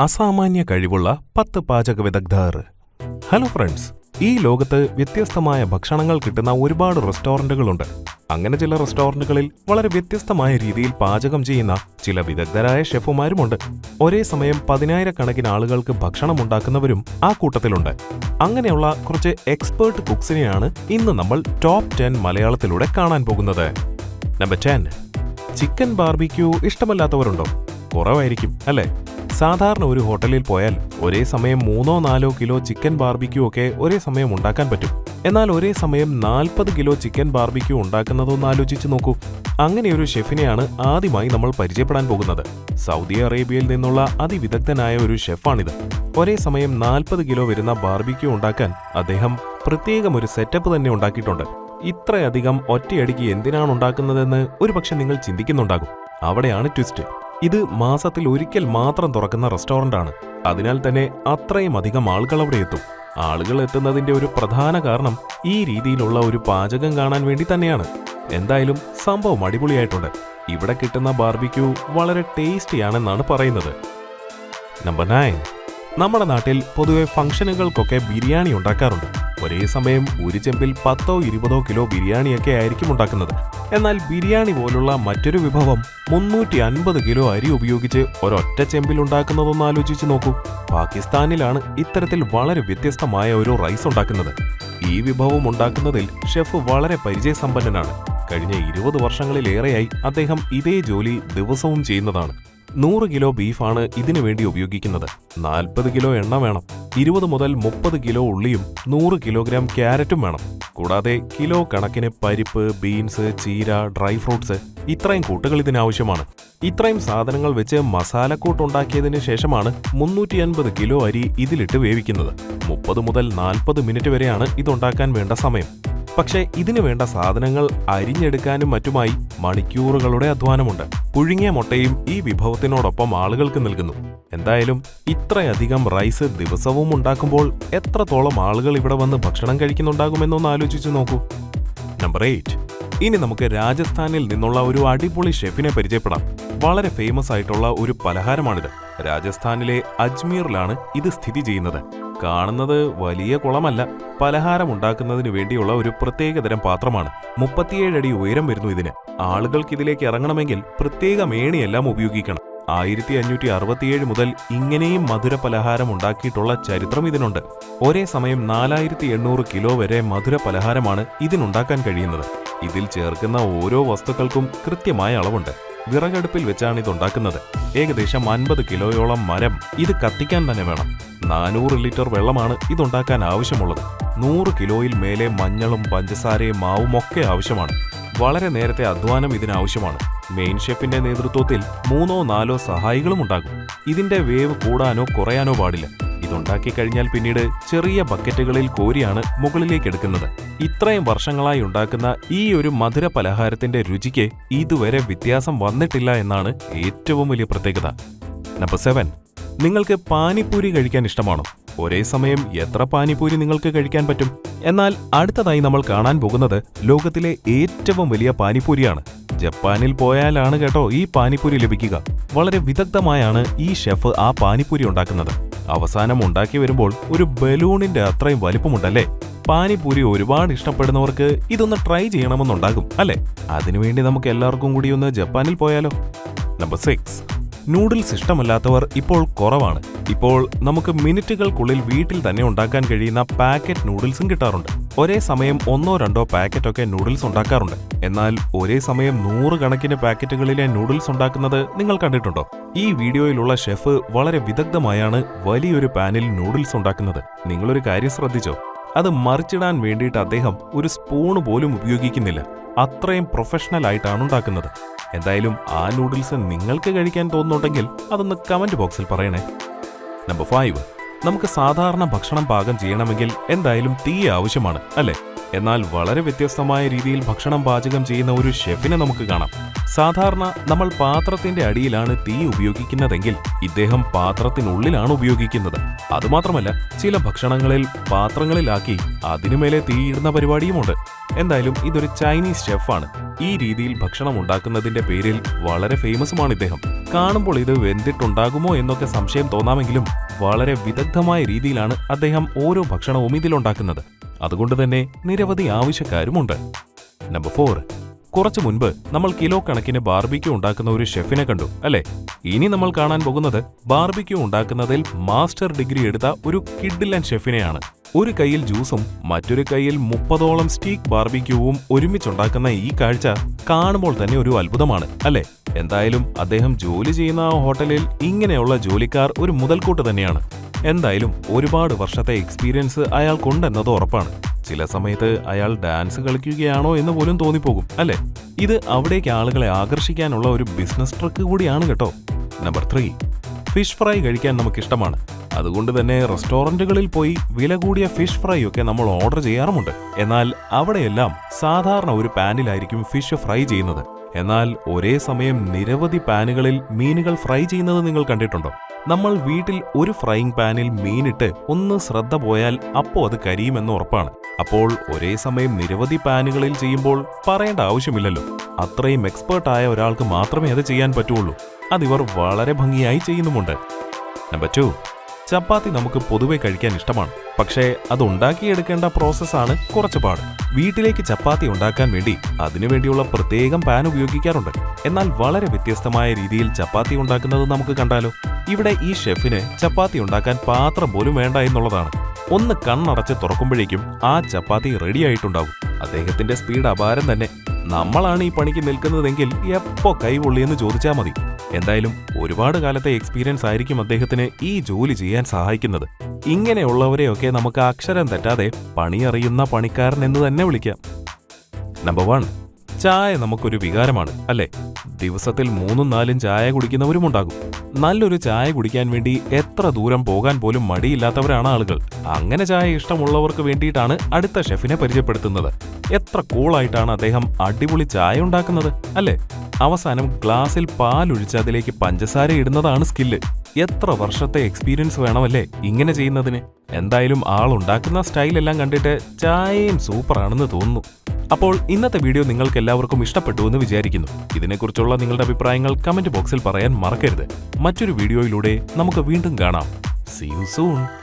അസാമാന്യ കഴിവുള്ള പത്ത് പാചക വിദഗ്ധർ ഹലോ ഫ്രണ്ട്സ് ഈ ലോകത്ത് വ്യത്യസ്തമായ ഭക്ഷണങ്ങൾ കിട്ടുന്ന ഒരുപാട് റെസ്റ്റോറന്റുകളുണ്ട് അങ്ങനെ ചില റെസ്റ്റോറന്റുകളിൽ വളരെ വ്യത്യസ്തമായ രീതിയിൽ പാചകം ചെയ്യുന്ന ചില വിദഗ്ധരായ ഷെഫുമാരുമുണ്ട്. ഒരേ സമയം പതിനായിരക്കണക്കിന് ആളുകൾക്ക് ഭക്ഷണം ഉണ്ടാക്കുന്നവരും ആ കൂട്ടത്തിലുണ്ട്. അങ്ങനെയുള്ള കുറച്ച് എക്സ്പേർട്ട് കുക്സിനെയാണ് ഇന്ന് നമ്മൾ ടോപ്പ് ടെൻ മലയാളത്തിലൂടെ കാണാൻ പോകുന്നത്. നമ്പർ ടെൻ ചിക്കൻ ബാർബിക്യൂ ഇഷ്ടമല്ലാത്തവരുണ്ടോ? കുറവായിരിക്കും അല്ലേ? സാധാരണ ഒരു ഹോട്ടലിൽ പോയാൽ ഒരേ സമയം മൂന്നോ നാലോ കിലോ ചിക്കൻ ബാർബിക്യൂ ഒക്കെ ഒരേ സമയം ഉണ്ടാക്കാൻ പറ്റും. എന്നാൽ ഒരേ സമയം നാൽപ്പത് കിലോ ചിക്കൻ ബാർബിക്യൂ ഉണ്ടാക്കുന്നതൊന്ന് ആലോചിച്ച് നോക്കൂ. അങ്ങനെയൊരു ഷെഫിനെയാണ് ആദ്യമായി നമ്മൾ പരിചയപ്പെടാൻ പോകുന്നത്. സൗദി അറേബ്യയിൽ നിന്നുള്ള അതിവിദഗ്ധനായ ഒരു ഷെഫാണിത്. ഒരേ സമയം നാൽപ്പത് കിലോ വരുന്ന ബാർബിക്യൂ ഉണ്ടാക്കാൻ അദ്ദേഹം പ്രത്യേകം ഒരു സെറ്റപ്പ് തന്നെ ഉണ്ടാക്കിയിട്ടുണ്ട്. ഇത്രയധികം ഒറ്റയടിക്ക് എന്തിനാണ് ഉണ്ടാക്കുന്നതെന്ന് ഒരുപക്ഷെ നിങ്ങൾ ചിന്തിക്കുന്നുണ്ടാകും. അവിടെയാണ് ട്വിസ്റ്റ് ഇത് മാസത്തിൽ ഒരിക്കൽ മാത്രം തുറക്കുന്ന റെസ്റ്റോറന്റ് ആണ് അതിനാൽ തന്നെ അത്രയും അധികം ആളുകൾ അവിടെ എത്തും. ആളുകൾ എത്തുന്നതിന്റെ ഒരു പ്രധാന കാരണം ഈ രീതിയിലുള്ള ഒരു പാചകം കാണാൻ വേണ്ടി തന്നെയാണ്. എന്തായാലും സംഭവം അടിപൊളിയായിട്ടുണ്ട്. ഇവിടെ കിട്ടുന്ന ബാർബിക്യൂ വളരെ ടേസ്റ്റിയാണെന്നാണ് പറയുന്നത്. നമ്പർ നയൻ നമ്മുടെ നാട്ടിൽ പൊതുവെ ഫംഗ്ഷനുകൾക്കൊക്കെ ബിരിയാണി ഉണ്ടാക്കാറുണ്ട്. ഒരേ സമയം ഒരു ചെമ്പിൽ പത്തോ ഇരുപതോ കിലോ ബിരിയാണിയൊക്കെ ആയിരിക്കും ഉണ്ടാക്കുന്നത്. എന്നാൽ ബിരിയാണി പോലുള്ള മറ്റൊരു വിഭവം മുന്നൂറ്റി അൻപത് കിലോ അരി ഉപയോഗിച്ച് ഒരൊറ്റ ചെമ്പിൽ ഉണ്ടാക്കുന്നതൊന്ന് ആലോചിച്ച് നോക്കൂ. പാകിസ്ഥാനിലാണ് ഇത്തരത്തിൽ വളരെ വ്യത്യസ്തമായ ഒരു റൈസ് ഉണ്ടാക്കുന്നത്. ഈ വിഭവം ഉണ്ടാക്കുന്നതിൽ ഷെഫ് വളരെ പരിചയസമ്പന്നനാണ്. കഴിഞ്ഞ ഇരുപത് വർഷങ്ങളിലേറെയായി അദ്ദേഹം ഇതേ ജോലി ദിവസവും ചെയ്യുന്നതാണ്. നൂറ് കിലോ ബീഫാണ് ഇതിനു വേണ്ടി ഉപയോഗിക്കുന്നത്. നാൽപ്പത് കിലോ എണ്ണ വേണം. ഇരുപത് മുതൽ മുപ്പത് കിലോ ഉള്ളിയും നൂറ് കിലോഗ്രാം ക്യാരറ്റും വേണം. കൂടാതെ കിലോ കണക്കിന് പരിപ്പ് ബീൻസ് ചീര ഡ്രൈ ഫ്രൂട്ട്സ് ഇത്രയും കൂട്ടുകൾ ഇതിനാവശ്യമാണ്. ഇത്രയും സാധനങ്ങൾ വെച്ച് മസാലക്കൂട്ടുണ്ടാക്കിയതിനു ശേഷമാണ് മുന്നൂറ്റി അൻപത് കിലോ അരി ഇതിലിട്ട് വേവിക്കുന്നത്. മുപ്പത് മുതൽ നാൽപ്പത് മിനിറ്റ് വരെയാണ് ഇതുണ്ടാക്കാൻ വേണ്ട സമയം. പക്ഷേ ഇതിനു വേണ്ട സാധനങ്ങൾ അരിഞ്ഞെടുക്കാനും മറ്റുമായി മണിക്കൂറുകളുടെ അധ്വാനമുണ്ട്. പുഴുങ്ങിയ മുട്ടയും ഈ വിഭവത്തിനോടൊപ്പം ആളുകൾക്ക് നൽകുന്നു. എന്തായാലും ഇത്രയധികം റൈസ് ദിവസവും ഉണ്ടാക്കുമ്പോൾ എത്രത്തോളം ആളുകൾ ഇവിടെ വന്ന് ഭക്ഷണം കഴിക്കുന്നുണ്ടാകുമെന്നൊന്ന് ആലോചിച്ചു നോക്കൂ. നമ്പർ എയ്റ്റ് ഇനി നമുക്ക് രാജസ്ഥാനിൽ നിന്നുള്ള ഒരു അടിപൊളി ഷെഫിനെ പരിചയപ്പെടാം. വളരെ ഫേമസ് ആയിട്ടുള്ള ഒരു പലഹാരമാണിത്. രാജസ്ഥാനിലെ അജ്മീറിലാണ് ഇത് സ്ഥിതി ചെയ്യുന്നത്. കാണുന്നത് വലിയ കുളമല്ല. പലഹാരം ഉണ്ടാക്കുന്നതിന് വേണ്ടിയുള്ള ഒരു പ്രത്യേകതരം പാത്രമാണ്. മുപ്പത്തിയേഴ് അടി ഉയരം വരുന്നു ഇതിന്. ആളുകൾക്ക് ഇതിലേക്ക് ഇറങ്ങണമെങ്കിൽ പ്രത്യേക മേണിയെല്ലാം ഉപയോഗിക്കണം. ആയിരത്തി അഞ്ഞൂറ്റി അറുപത്തിയേഴ് മുതൽ ഇങ്ങനെയും മധുര പലഹാരം ഉണ്ടാക്കിയിട്ടുള്ള ചരിത്രം ഇതിനുണ്ട്. ഒരേ സമയം നാലായിരത്തി എണ്ണൂറ് കിലോ വരെ മധുര പലഹാരമാണ് ഇതിനുണ്ടാക്കാൻ കഴിയുന്നത്. ഇതിൽ ചേർക്കുന്ന ഓരോ വസ്തുക്കൾക്കും കൃത്യമായ അളവുണ്ട്. വിറകടുപ്പിൽ വെച്ചാണ് ഇത് ഉണ്ടാക്കുന്നത് ഏകദേശം അൻപത് കിലോയോളം മരം ഇത് കത്തിക്കാൻ തന്നെ വേണം. നാനൂറ് ലിറ്റർ വെള്ളമാണ് ഇതുണ്ടാക്കാൻ ആവശ്യമുള്ളത്. നൂറ് കിലോയിൽ മേലെ മഞ്ഞളും പഞ്ചസാരയും മാവും ഒക്കെ ആവശ്യമാണ്. വളരെ നേരത്തെ അധ്വാനം ഇതിനാവശ്യമാണ്. മെയിൻ ഷെഫിന്റെ നേതൃത്വത്തിൽ മൂന്നോ നാലോ സഹായികളും ഉണ്ടാകും. ഇതിന്റെ വേവ് കൂടാനോ കുറയാനോ പാടില്ല. ഇതുണ്ടാക്കി കഴിഞ്ഞാൽ പിന്നീട് ചെറിയ ബക്കറ്റുകളിൽ കോരിയാണ് മുകളിലേക്ക് എടുക്കുന്നത്. ഇത്രയും വർഷങ്ങളായി ഉണ്ടാക്കുന്ന ഈ ഒരു മധുര പലഹാരത്തിന്റെ രുചിക്ക് ഇതുവരെ വ്യത്യാസം വന്നിട്ടില്ല എന്നാണ് ഏറ്റവും വലിയ പ്രത്യേകത. Number seven. നിങ്ങൾക്ക് പാനിപ്പൂരി കഴിക്കാൻ ഇഷ്ടമാണോ? ഒരേ സമയം എത്ര പാനിപ്പൂരി നിങ്ങൾക്ക് കഴിക്കാൻ പറ്റും? എന്നാൽ അടുത്തതായി നമ്മൾ കാണാൻ പോകുന്നത് ലോകത്തിലെ ഏറ്റവും വലിയ പാനിപ്പൂരിയാണ് ജപ്പാനിൽ പോയാലാണ് കേട്ടോ ഈ പാനിപ്പൂരി ലഭിക്കുക. വളരെ വിദഗ്ധമായാണ് ഈ ഷെഫ് ആ പാനിപ്പൂരി ഉണ്ടാക്കുന്നത്. അവസാനം ഉണ്ടാക്കി വരുമ്പോൾ ഒരു ബലൂണിന്റെ അത്രയും വലിപ്പമുണ്ടല്ലേ? പാനിപ്പൂരി ഒരുപാട് ഇഷ്ടപ്പെടുന്നവർക്ക് ഇതൊന്ന് ട്രൈ ചെയ്യണമെന്നുണ്ടാകും അല്ലെ? അതിനുവേണ്ടി നമുക്ക് എല്ലാവർക്കും കൂടി ഒന്ന് ജപ്പാനിൽ പോയാലോ. Number six. നൂഡിൽസ് ഇഷ്ടമല്ലാത്തവർ ഇപ്പോൾ കുറവാണ്. ഇപ്പോൾ നമുക്ക് മിനിറ്റുകൾക്കുള്ളിൽ വീട്ടിൽ തന്നെ ഉണ്ടാക്കാൻ കഴിയുന്ന പാക്കറ്റ് നൂഡിൽസും കിട്ടാറുണ്ട്. ഒരേ സമയം ഒന്നോ രണ്ടോ പാക്കറ്റൊക്കെ നൂഡിൽസ് ഉണ്ടാക്കാറുണ്ട്. എന്നാൽ ഒരേ സമയം നൂറുകണക്കിന് പാക്കറ്റുകളിലെ നൂഡിൽസ് ഉണ്ടാക്കുന്നത് നിങ്ങൾ കണ്ടിട്ടുണ്ടോ? ഈ വീഡിയോയിലുള്ള ഷെഫ് വളരെ വിദഗ്ധമായാണ് വലിയൊരു പാനിൽ നൂഡിൽസ് ഉണ്ടാക്കുന്നത്. നിങ്ങളൊരു കാര്യം ശ്രദ്ധിച്ചോ? അത് മറിച്ചിടാൻ വേണ്ടിയിട്ട് അദ്ദേഹം ഒരു സ്പൂണ് പോലും ഉപയോഗിക്കുന്നില്ല. അത്രയും പ്രൊഫഷണൽ ആയിട്ടാണ് ഉണ്ടാക്കുന്നത്. എന്തായാലും ആ നൂഡിൽസ് നിങ്ങൾക്ക് കഴിക്കാൻ തോന്നുന്നുണ്ടെങ്കിൽ അതൊന്ന് കമന്റ് ബോക്സിൽ പറയണേ. നമ്പർ ഫൈവ് നമുക്ക് സാധാരണ ഭക്ഷണം പാകം ചെയ്യണമെങ്കിൽ എന്തായാലും തീ ആവശ്യമാണ് അല്ലേ? എന്നാൽ വളരെ വ്യത്യസ്തമായ രീതിയിൽ ഭക്ഷണം പാചകം ചെയ്യുന്ന ഒരു ഷെഫിനെ നമുക്ക് കാണാം. സാധാരണ നമ്മൾ പാത്രത്തിന്റെ അടിയിലാണ് തീ ഉപയോഗിക്കുന്നതെങ്കിൽ ഇദ്ദേഹം പാത്രത്തിനുള്ളിലാണ് ഉപയോഗിക്കുന്നത്. അതുമാത്രമല്ല ചില ഭക്ഷണങ്ങളിൽ പാത്രങ്ങളിലാക്കി അതിനുമേലെ തീയിടുന്ന പരിപാടിയുമുണ്ട്. എന്തായാലും ഇതൊരു ചൈനീസ് ഷെഫാണ്. ഈ രീതിയിൽ ഭക്ഷണം ഉണ്ടാക്കുന്നതിന്റെ പേരിൽ വളരെ ഫേമസുമാണ് ഇദ്ദേഹം. കാണുമ്പോൾ ഇത് വെന്തിട്ടുണ്ടാകുമോ എന്നൊക്കെ സംശയം തോന്നാമെങ്കിലും വളരെ വിദഗ്ധമായ രീതിയിലാണ് അദ്ദേഹം ഓരോ ഭക്ഷണവും ഇതിലുണ്ടാക്കുന്നത്. അതുകൊണ്ട് തന്നെ നിരവധി ആവശ്യക്കാരുമുണ്ട്. നമ്പർ ഫോർ കുറച്ചു മുൻപ് നമ്മൾ കിലോ കണക്കിന് ബാർബിക്യു ഉണ്ടാക്കുന്ന ഒരു ഷെഫിനെ കണ്ടു അല്ലെ? ഇനി നമ്മൾ കാണാൻ പോകുന്നത് ബാർബിക്യു ഉണ്ടാക്കുന്നതിൽ മാസ്റ്റർ ഡിഗ്രി എടുത്ത ഒരു കിഡിലൻ ഷെഫിനെയാണ് ഒരു കൈയിൽ ജ്യൂസും മറ്റൊരു കൈയിൽ മുപ്പതോളം സ്റ്റീക്ക് ബാർബിക്യൂവും ഒരുമിച്ചുണ്ടാക്കുന്ന ഈ കാഴ്ച കാണുമ്പോൾ തന്നെ ഒരു അത്ഭുതമാണ് അല്ലെ? എന്തായാലും അദ്ദേഹം ജോലി ചെയ്യുന്ന ഹോട്ടലിൽ ഇങ്ങനെയുള്ള ജോലിക്കാർ ഒരു മുതൽക്കൂട്ട് തന്നെയാണ്. എന്തായാലും ഒരുപാട് വർഷത്തെ എക്സ്പീരിയൻസ് അയാൾക്കുണ്ടെന്നത് ഉറപ്പാണ്. ചില സമയത്ത് അയാൾ ഡാൻസ് കളിക്കുകയാണോ എന്ന് പോലും തോന്നിപ്പോകും അല്ലെ? ഇത് അവിടേക്ക് ആളുകളെ ആകർഷിക്കാനുള്ള ഒരു ബിസിനസ് ട്രിക്ക് കൂടിയാണ് കേട്ടോ. നമ്പർ ത്രീ ഫിഷ് ഫ്രൈ കഴിക്കാൻ നമുക്കിഷ്ടമാണ്. അതുകൊണ്ട് തന്നെ റെസ്റ്റോറന്റുകളിൽ പോയി വില കൂടിയ ഫിഷ് ഫ്രൈ ഒക്കെ നമ്മൾ ഓർഡർ ചെയ്യാറുമുണ്ട്. എന്നാൽ അവിടെയെല്ലാം സാധാരണ ഒരു പാനിലായിരിക്കും ഫിഷ് ഫ്രൈ ചെയ്യുന്നത്. എന്നാൽ ഒരേ സമയം നിരവധി പാനുകളിൽ മീനുകൾ ഫ്രൈ ചെയ്യുന്നത് നിങ്ങൾ കണ്ടിട്ടുണ്ടോ? നമ്മൾ വീട്ടിൽ ഒരു ഫ്രൈയിങ് പാനിൽ മീനിട്ട് ഒന്ന് ശ്രദ്ധ പോയാൽ അപ്പോൾ അത് കരിയുമെന്ന് ഉറപ്പാണ്. അപ്പോൾ ഒരേ സമയം നിരവധി പാനുകളിൽ ചെയ്യുമ്പോൾ പറയേണ്ട ആവശ്യമില്ലല്ലോ. അത്രയും എക്സ്പേർട്ട് ആയ ഒരാൾക്ക് മാത്രമേ അത് ചെയ്യാൻ പറ്റുള്ളൂ. അതിവർ വളരെ ഭംഗിയായി ചെയ്യുന്നുമുണ്ട്. നമ്പർ ടു ചപ്പാത്തി നമുക്ക് പൊതുവെ കഴിക്കാൻ ഇഷ്ടമാണ്. പക്ഷേ അത് ഉണ്ടാക്കിയെടുക്കേണ്ട പ്രോസസ്സാണ് കുറച്ച് പാട് വീട്ടിലേക്ക് ചപ്പാത്തി ഉണ്ടാക്കാൻ വേണ്ടി അതിനുവേണ്ടിയുള്ള പ്രത്യേകം പാൻ ഉപയോഗിക്കാറുണ്ട്. എന്നാൽ വളരെ വ്യത്യസ്തമായ രീതിയിൽ ചപ്പാത്തി ഉണ്ടാക്കുന്നത് നമുക്ക് കണ്ടാലോ? ഇവിടെ ഈ ഷെഫിന് ചപ്പാത്തി ഉണ്ടാക്കാൻ പാത്രം പോലും വേണ്ട എന്നുള്ളതാണ്. ഒന്ന് കണ്ണടച്ച് തുറക്കുമ്പോഴേക്കും ആ ചപ്പാത്തി റെഡി ആയിട്ടുണ്ടാവും അദ്ദേഹത്തിന്റെ സ്പീഡ് അപാരം തന്നെ. നമ്മളാണ് ഈ പണിക്ക് നിൽക്കുന്നതെങ്കിൽ എപ്പോ കൈപൊള്ളിയെന്ന് ചോദിച്ചാൽ മതി. എന്തായാലും ഒരുപാട് കാലത്തെ എക്സ്പീരിയൻസ് ആയിരിക്കും അദ്ദേഹത്തിന് ഈ ജോലി ചെയ്യാൻ സഹായിക്കുന്നത്. ഇങ്ങനെയുള്ളവരെയൊക്കെ നമുക്ക് അക്ഷരം തെറ്റാതെ പണിയറിയുന്ന പണിക്കാരൻ എന്ന് തന്നെ വിളിക്കാം. നമ്പർ വൺ ചായ നമുക്കൊരു വികാരമാണ് അല്ലേ? ദിവസത്തിൽ മൂന്നും നാലും ചായ കുടിക്കുന്നവരും ഉണ്ടാകും നല്ലൊരു ചായ കുടിക്കാൻ വേണ്ടി എത്ര ദൂരം പോകാൻ പോലും മടിയില്ലാത്തവരാണ് ആളുകൾ. അങ്ങനെ ചായ ഇഷ്ടമുള്ളവർക്ക് വേണ്ടിയിട്ടാണ് അടുത്ത ഷെഫിനെ പരിചയപ്പെടുത്തുന്നത്. എത്ര കൂളായിട്ടാണ് അദ്ദേഹം അടിപൊളി ചായ ഉണ്ടാക്കുന്നത് അല്ലേ? അവസാനം ഗ്ലാസിൽ പാലൊഴിച്ച് അതിലേക്ക് പഞ്ചസാര ഇടുന്നതാണ് സ്കില്ല്. എത്ര വർഷത്തെ എക്സ്പീരിയൻസ് വേണമല്ലേ ഇങ്ങനെ ചെയ്യുന്നതിന്? എന്തായാലും ആൾ ഉണ്ടാക്കുന്ന സ്റ്റൈലെല്ലാം കണ്ടിട്ട് ചായയും സൂപ്പറാണെന്ന് തോന്നുന്നു. അപ്പോൾ ഇന്നത്തെ വീഡിയോ നിങ്ങൾക്ക് എല്ലാവർക്കും ഇഷ്ടപ്പെട്ടു എന്ന് വിചാരിക്കുന്നു. ഇതിനെക്കുറിച്ചുള്ള നിങ്ങളുടെ അഭിപ്രായങ്ങൾ കമന്റ് ബോക്സിൽ പറയാൻ മറക്കരുത്. മറ്റൊരു വീഡിയോയിലൂടെ നമുക്ക് വീണ്ടും കാണാം. See you soon